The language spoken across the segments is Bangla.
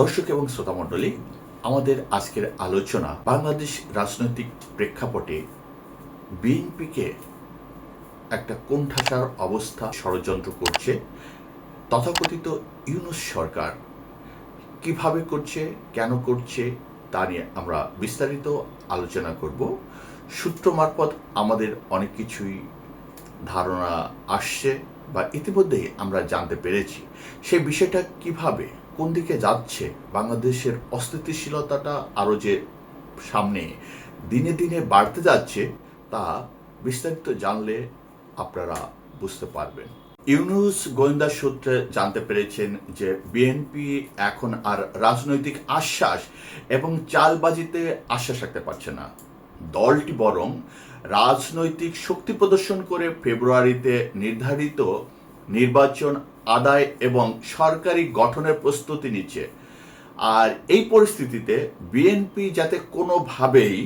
দর্শক এবং শ্রোতা মণ্ডলী আমাদের আজকের আলোচনা বাংলাদেশ রাজনৈতিক প্রেক্ষাপটে বিএনপিকে একটা কোণঠাসার অবস্থা ষড়যন্ত্র করছে। তথাকথিত ইউনুস সরকার কীভাবে করছে, কেন করছে, তা নিয়ে আমরা বিস্তারিত আলোচনা করব। সূত্র মারফত আমাদের অনেক কিছুই ধারণা আসছে বা ইতিমধ্যেই আমরা জানতে পেরেছি। সেই বিষয়টা কীভাবে কোন দিকে যাচ্ছে, বাংলাদেশের অস্থিতিশীলতাটা আরও যে সামনে দিনে দিনে বাড়তে যাচ্ছে, তা বিস্তারিত জানলে আপনারা বুঝতে পারবেন। ইউনুস গোয়েন্দা সূত্রে জানতে পেরেছেন যে বিএনপি এখন আর রাজনৈতিক আশ্বাস এবং চালবাজিতে আশ্বাস রাখতে পারছে না। দলটি বরং রাজনৈতিক শক্তি প্রদর্শন করে ফেব্রুয়ারিতে নির্ধারিত নির্বাচন আদায় এবং সরকারি গঠনের প্রস্তুতি নিচ্ছে। আর এই পরিস্থিতিতে বিএনপি যাতে কোনোভাবেই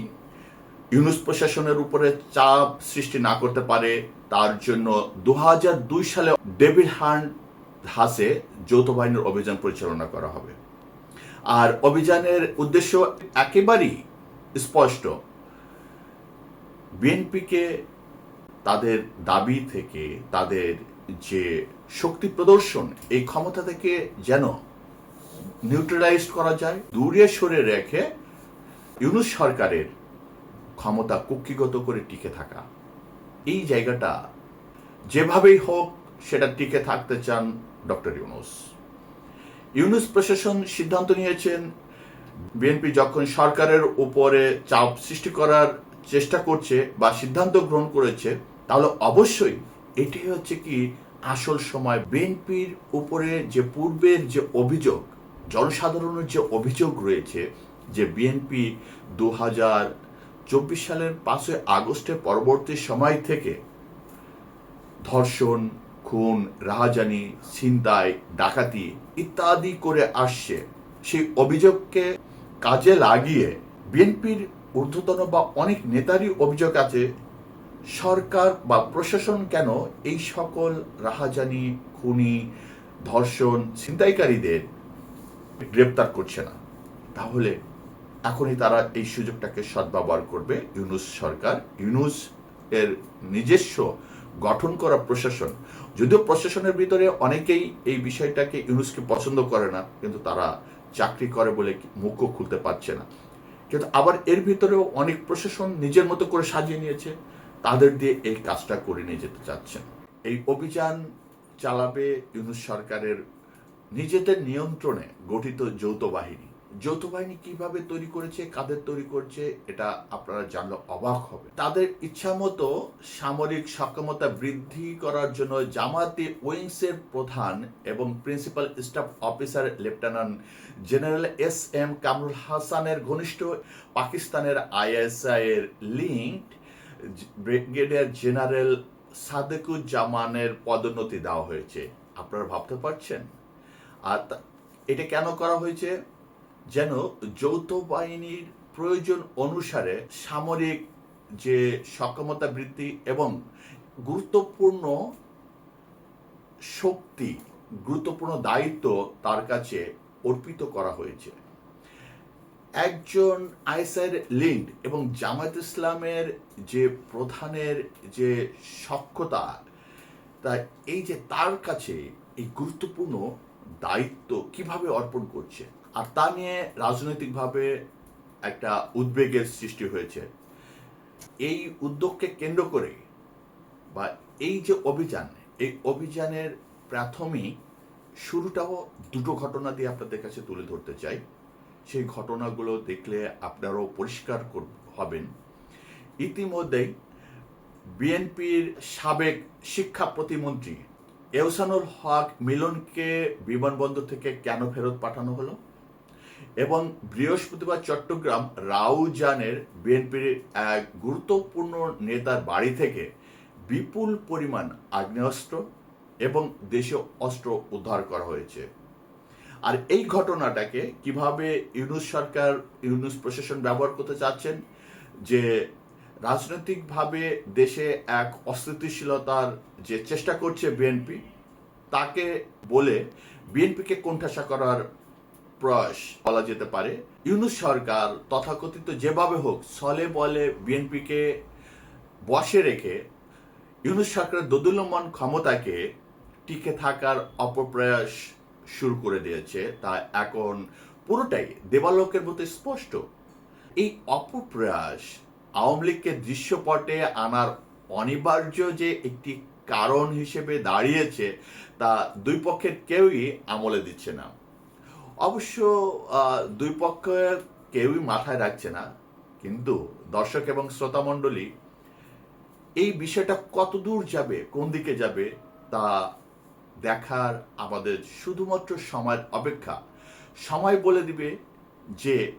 ইউনুস প্রশাসনের উপরে চাপ সৃষ্টি না করতে পারে, তার জন্য দু হাজার দুই সালে ডেভিড হান্ট হাসে যৌথ বাহিনীর অভিযান পরিচালনা করা হবে। আর অভিযানের উদ্দেশ্য একেবারেই স্পষ্ট। বিএনপিকে তাদের দাবি থেকে, তাদের যে শক্তি প্রদর্শন এই ক্ষমতা থেকে যেন নিউট্রালাইজ করা যায় দূরে সরে রেখে ইউনুস সরকারের ক্ষমতা কুক্ষিগত করে টিকে থাকা। এই জায়গাটা যেভাবেই হোক সেটা টিকে থাকতে চান ডক্টর ইউনুস। ইউনুস প্রশাসন সিদ্ধান্ত নিয়েছেন, বিএনপি যখন সরকারের উপরে চাপ সৃষ্টি করার চেষ্টা করছে বা সিদ্ধান্ত গ্রহণ করেছে, তাহলে অবশ্যই এটি হচ্ছে কি আসল সময়। বিএনপির উপরে যে পূর্বের যে অভিযোগ, জনসাধারণের যে অভিযোগ রয়েছে যে বিএনপি দু হাজার চব্বিশ সালের পাঁচই আগস্টের পরবর্তী সময় থেকে ধর্ষণ, খুন, রাহাজানি, ছিনতাই, ডাকাতি ইত্যাদি করে আসছে। সেই অভিযোগকে কাজে লাগিয়ে বিএনপির ঊর্ধ্বতন বা অনেক নেতারই অভিযোগ আছে সরকার বা প্রশাসন কেন এই সকল রাহাজানি, খুনি, ধর্ষণ, ছিনতাইকারীদের গ্রেপ্তার করছে না? তাহলে এখনই তারা এই সুযোগটাকে সদ্ব্যবহার করবে। ইউনুস সরকার, ইউনুস এর নিজস্ব গঠন করা প্রশাসন। যদিও প্রশাসনের ভিতরে অনেকেই এই বিষয়টাকে ইউনুসকে পছন্দ করে না, কিন্তু তারা চাকরি করে বলে মুখও খুলতে পারছে না। কিন্তু আবার এর ভিতরেও অনেক প্রশাসন নিজের মতো করে সাজিয়ে নিয়েছে। তাদের দিয়ে এই কাজটা করে নিয়ে যেতে চাচ্ছেন। এই অভিযান চালাবে ইউনুস সরকারের নিজেদের নিয়ন্ত্রণে গঠিত যৌথ বাহিনী। যৌথ বাহিনী কীভাবে তৈরি করেছে, কাদের তৈরি করছে, এটা আপনারা জানলে অবাক হবে। তাদের ইচ্ছা মতো সামরিক সক্ষমতা বৃদ্ধি করার জন্য জামাতি উইংসের প্রধান এবং principal staff officer lieutenant general S M Kamrul হাসানের ঘনিষ্ঠ পাকিস্তানের আইএসআই এর লিঙ্ক ব্রিগেডিয়ার জেনারেল সাদেকুজ্জামানের পদোন্নতি দেওয়া হয়েছে। আপনারা ভাবতে পারছেন? আর এটা কেন করা হয়েছে? যেন যৌথ বাহিনীর প্রয়োজন অনুসারে সামরিক যে সক্ষমতা বৃদ্ধি এবং গুরুত্বপূর্ণ শক্তি, গুরুত্বপূর্ণ দায়িত্ব তার কাছে অর্পিত করা হয়েছে। একজন আইএসআইয়ের লিড এবং জামায়াত ইসলামের যে প্রধানের যে সক্ষতা তা এই যে তার কাছে এই গুরুত্বপূর্ণ দায়িত্ব কীভাবে অর্পণ করছে আর তা নিয়ে রাজনৈতিকভাবে একটা উদ্বেগের সৃষ্টি হয়েছে। এই উদ্যোগকে কেন্দ্র করে বা এই যে অভিযান, এই অভিযানের প্রাথমিক শুরুটাও দুটো ঘটনা দিয়ে আপনাদের কাছে তুলে ধরতে চাই। সেই ঘটনাগুলো দেখলে আপনারাও পরিষ্কার কর- হবেন। ইতিমধ্যেই বিএনপির সাবেক শিক্ষা প্রতিমন্ত্রী এহসানুল হক মিলনকে বিমানবন্দর থেকে কেন ফেরত পাঠানো হলো? এবং বৃহস্পতিবার চট্টগ্রাম রাউজানের বিএনপির এক গুরুত্বপূর্ণ নেতার বাড়ি থেকে বিপুল পরিমাণ আগ্নেয়াস্ত্র এবং দেশীয় অস্ত্র উদ্ধার করা হয়েছে। আর এই ঘটনাটাকে কীভাবে ইউনুস সরকার, ইউনুস প্রশাসন ব্যবহার করতে চাচ্ছেন, যে রাজনৈতিকভাবে দেশে এক অস্থিতিশীলতার যে চেষ্টা করছে বিএনপি তাকে বলে বিএনপিকে কোণঠাসা করার প্রয়াস বলা যেতে পারে। ইউনুস সরকার তথাকথিত যেভাবে হোক ছলে বলে বিএনপিকে বসে রেখে ইউনুস সরকারের দোদুল্যমান ক্ষমতাকে টিকে থাকার অপপ্রয়াস শুরু করে দিয়েছে, তা এখন পুরোটাই দেবালোকের মতো স্পষ্ট। এই অপপ্রয়াস আওয়ামী লীগকে দৃশ্যপটে আনার অনিবার্য যে একটি কারণ হিসেবে দাঁড়িয়েছে, তা দুই পক্ষের কেউই আমলে দিচ্ছে না। অবশ্য দুই পক্ষের কেউই মাথায় রাখছে না। কিন্তু দর্শক এবং শ্রোতা মণ্ডলী, এই বিষয়টা কত দূর যাবে, কোন দিকে যাবে, তা দেখার আমাদের শুধুমাত্র সময়ের অপেক্ষা। সময় বলে দিবে যে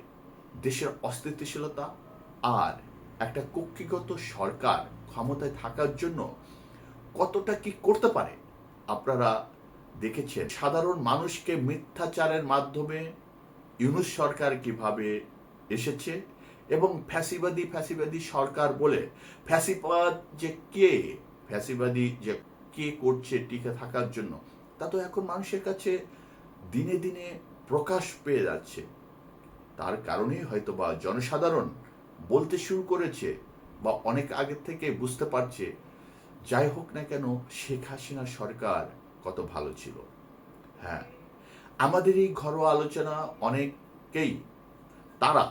দেশের অস্থিতিশীলতা আর একটা কক্ষিগত সরকার ক্ষমতায় থাকার জন্য কতটা কি করতে পারে? আপনারা দেখেছেন, সাধারণ মানুষকে মিথ্যাচারের মাধ্যমে ইউনুস সরকার কীভাবে এসেছে এবং ফ্যাসিবাদী ফ্যাসিবাদী সরকার বলে, ফ্যাসিবাদ যে কে? ফ্যাসিবাদী যে কে করছে টিকে থাকার জন্য, তা তো এখন মানুষের কাছে দিনে দিনে প্রকাশ পেয়ে যাচ্ছে। তার কারণেই হয়তো বা জনসাধারণ বলতে শুরু করেছে বা অনেক আগে থেকে বুঝতে পারছে, যাই হোক না কেন শেখ হাসিনা সরকার কত ভালো ছিল। হ্যাঁ আমাদের এই ঘরোয়া আলোচনা অনেকেই তারা,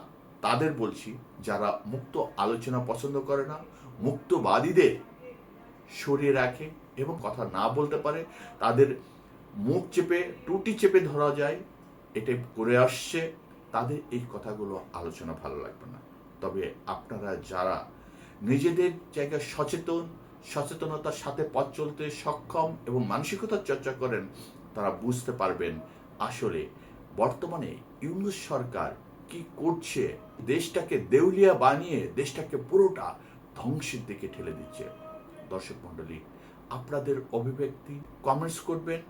তাদের বলছি, যারা মুক্ত আলোচনা পছন্দ করে না, মুক্তবাদীদের সরিয়ে রাখে এবং কথা না বলতে পারে, তাদের মুখ চেপে, টুটি চেপে ধরা যায় এটা করে আসছে। তাদের এই কথাগুলো আলোচনা ভালো লাগবে না। তবে আপনারা যারা নিজেদের জায়গায় সচেতন, সচেতনতার সাথে পথ চলতে সক্ষম এবং মানসিকতার চর্চা করেন, তারা বুঝতে পারবেন আসলে বর্তমানে ইউনুস সরকার কি করছে। দেশটাকে দেউলিয়া বানিয়ে, দেশটাকে পুরোটা ধ্বংসের দিকে ঠেলে দিচ্ছে। দর্শক মণ্ডলী আপনাদের অভিব্যক্তি কমেন্টস করবেন।